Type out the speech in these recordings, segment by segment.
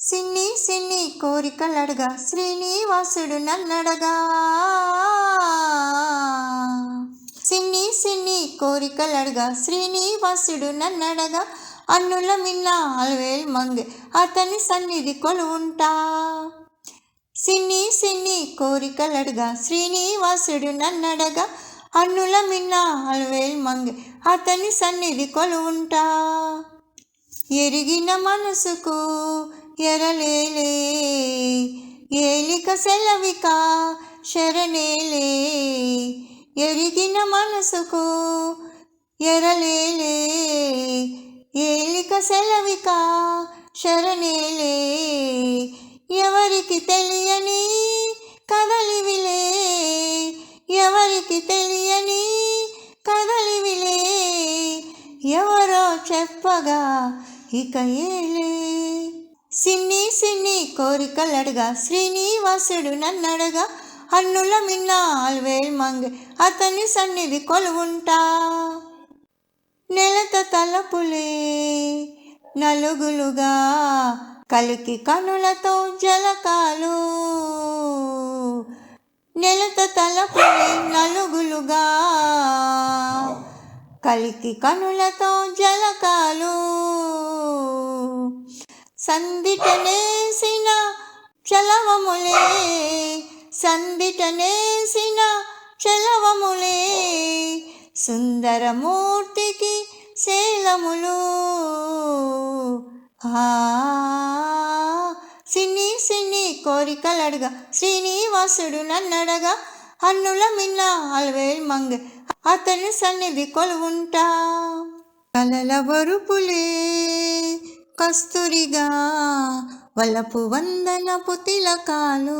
సిన్ని సిన్ని కోరికలడగా శ్రీనివాసుడు నన్నడగా. సిన్ని సిన్ని కోరికలడగా శ్రీనివాసుడు నన్నడగా. అన్నుల మిన్న ఆల్వేల్ మంగె అతని సన్నిధి కొలువుంటా. సిన్ని సిన్ని కోరికలడగా శ్రీనివాసుడు నన్నడగా. అన్నుల మిన్న అలవేల్ మంగ అతని సన్నిధి కొలువుంటా. ఎరిగిన మనసుకు ఎరలేలే ఏలిక సెలవిక శరణేలే ఎరిగిన మనసుకు ఎరలేలే ఏలిక సెలవిక శరణేలే. ఎవరికి తెలియని కదలివిలే ఎవరికి తెలియని కదలివిలే ఎవరో చెప్పగా ఇక ఏలే. సిన్ని సిన్ని కోరికలడగా శ్రీనివాసుడు నన్నడగా అన్నుల మిన్న అల్వేల్ మంగ అతని సన్నిధి కొలువుంటా. నెలత తలపులే నలుగులుగా కలికి కనులతో జలకాలు. నెలత తలపులే నలుగులుగా కలికి కనులతో జలకాలు. సందిటనేసిన చలవములే సందిటనేసిన చలవములే. సుందరమూర్తికి శైలములు ఆ సిన్ని సిన్ని కోరికలడగా శ్రీనివాసుడు నన్నడగా అన్నుల మిన్న అల్వేల్ మంగ అతని సన్నిధి కొలువుంటా. కలల వరుపులే కస్తూరిగా వలపు వందనపు తిలకాలు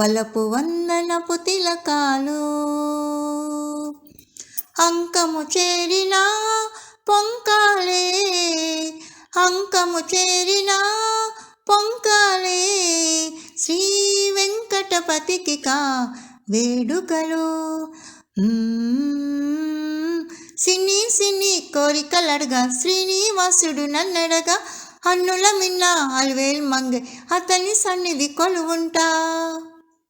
వలపు వందనపు తిలకాలు. అంకము చేరిన పొంకాలే అంకము చేరిన పొంకాలే. శ్రీ వెంకటపతికి కా వేడుకలు. సిన్ని సిన్ని కోరికలడగా శ్రీనివాసుడు నన్నడగా అన్నుల మిన్న అల్వేల్ మంగ అతని సన్నిధి కొలువుంటా.